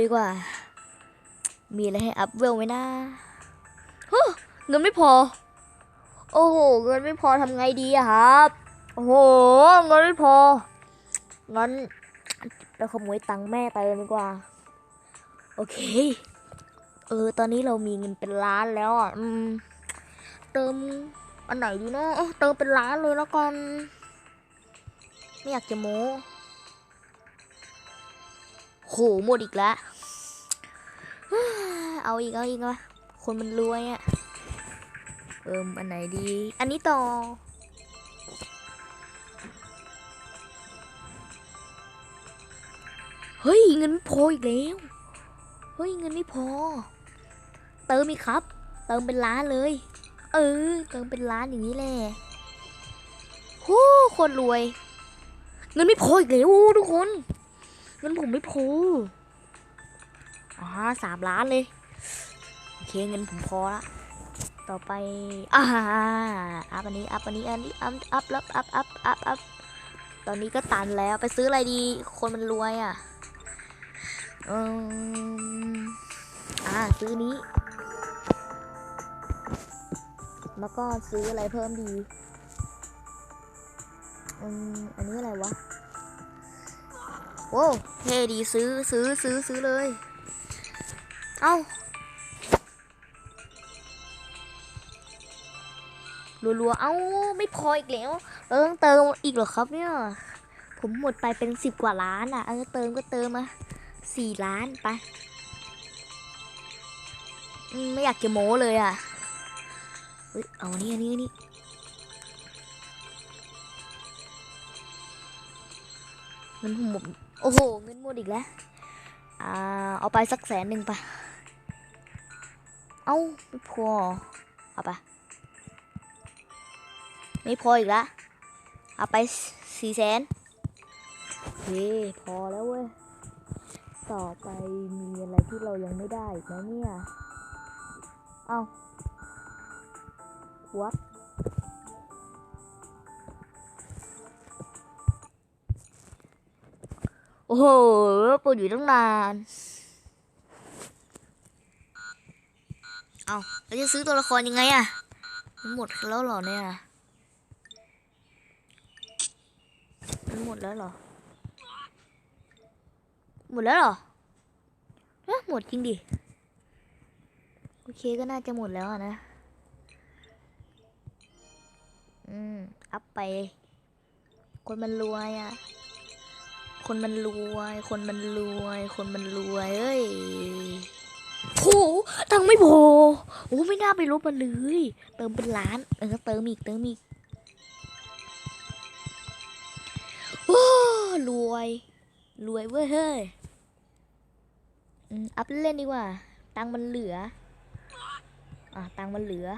ดีกว่า มีอะไรให้อัพเวลไหมนะฮะเงินไม่พอ โอ้โห เงินไม่พอทำไงดีอะครับ โอ้โห เงินไม่พอ งั้นเราขโมยตังค์แม่เติมดีกว่า โอเค เออ ตอนนี้เรามีเงินเป็นล้านแล้วอะเติมอันไหนดีเอ้าเติมเป็นล้านเลยแล้วกัน ไม่อยากจะโม้ โหหมดอีกแล้ว เอาอีกเอาอีกวะคนมันรวยอะ่ะ เอิมอันไหนดี อันนี้ต่อ เฮ้ย เงินไม่พออีกแล้ว เฮ้ย เงินไม่พอ เติมอีกครับ เติมเป็นล้านเลย เออ เติมเป็นล้านอย่างนี้แหละโหคนรวย เงินไม่พออีกแล้วทุกคน เงินผมไม่พออ๋อสามล้านเลย โอเคเงินผมพอละต่อไปอ่าอัพอันนี้ อัพอันนี้ อันนี้ อัพ อัพอัพอัพ อัพ อัพ อัพ ตอนนี้ก็ตันแล้ว ไปซื้ออะไรดี คนมันรวยอะ อืมอ่า ซื้อนี้ แล้วก็ซื้ออะไรเพิ่มดี อืม อันนี้อะไรวะ โอ้เท่ดีซื้อซื้อซื้อซื้อเลย เอ้ารัวๆ เอ้า ไม่พออีกแล้วเราต้องเติมอีกเหรอครับเนี่ย ผมหมดไปเป็นสิบกว่าล้านอะ เออเติมก็เติมมาสี่ล้านไป ไม่อยากจะโม้เลยอะ เฮ้ย เอาอันนี้อันนี้อันนี้เงินผมหมด โอ้โห เงินหมดอีกแล้ว อ่า เอาไปสักแสนหนึ่งไป เอาไม่พอ เอาไป ไม่พออีกแล้วเอาไปสี่แสนเฮ้พอแล้วเว้ย ต่อไปมีอะไรที่เรายังไม่ได้อีกนะเนี่ย เอาวัด โอ้โหปวดอยู่ตั้งนาน เอาแล้วจะซื้อตัวละครยังไงอะมันหมดแล้วเหรอเนี่ย มันหมดแล้วเหรอ หมดแล้วเหรอเอ๊ะหมดจริงดิ โอเคก็น่าจะหมดแล้วนะ อืม อัพไป คนมันรวยอะ คนมันรวย คนมันรวย คนมันรวยเอ้ยโหตังไม่พอโอ้ไม่น่าไปลบมันเลย เติมเป็นล้าน เออเติมอีกเติมอีกโอ้รวย รวยเว้ยเฮ้ยอืมอัพเล่นดีกว่า ตังมันเหลือ อะตังมันเหลือ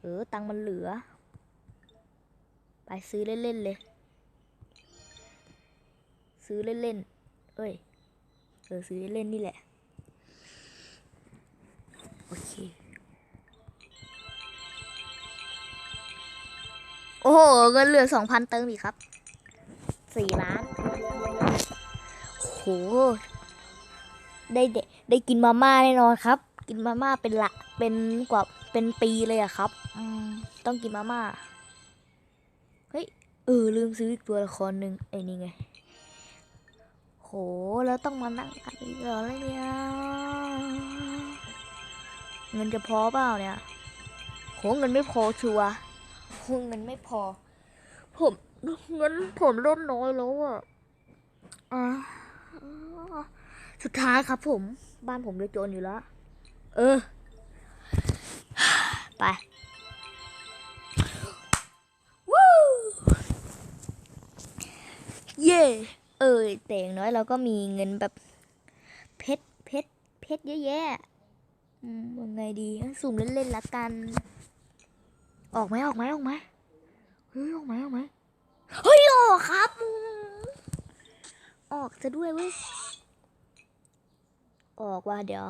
เออ ตังมันเหลือ ไปซื้อเล่นๆเลย ซื้อเล่นๆ เอ้ย เออซื้อเล่นๆนี่แหละ โอเค โอ้โหเงินเหลือสองพันเติมอีกครับ สี่ล้าน โห ได้เดได้กินมาม่าแน่นอนครับ กินมาม่าเป็นละ เป็นกว่า เป็นปีเลยอะครับ อืม ต้องกินมาม่า เฮ้ย เออ ลืมซื้ออีกตัวละครหนึ่งไอ้นี่ไง แล้วต้องมานั่งอันนี้เหรอเนี่ยเงินจะพอเปล่าเนี่ยโหเงินไม่พอชัวร์โหเงินไม่พอ ผมเงินผมลดน้อยแล้วอะอ่าสุดท้ายครับผม บ้านผมจะจนอยู่แล้ว เออ ไปวู้เย่ เออแต่อย่างน้อยเราก็มีเงินแบบเพชรเพชรเพชรเยอะแยะอืมยังไงดีสุ่มเล่นๆละกัน ออกไหมออกไหมออกไหมเฮ้ยออกไหมออกไหมเฮ้ยออกครับ ออกจะด้วยเว้ยออกว่าเดี๋ยว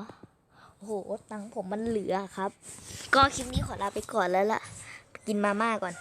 โอ้โหตังค์ผมมันเหลือครับ ก็คลิปนี้ขอลาไปก่อนแล้วล่ะ กินมาม่าก่อน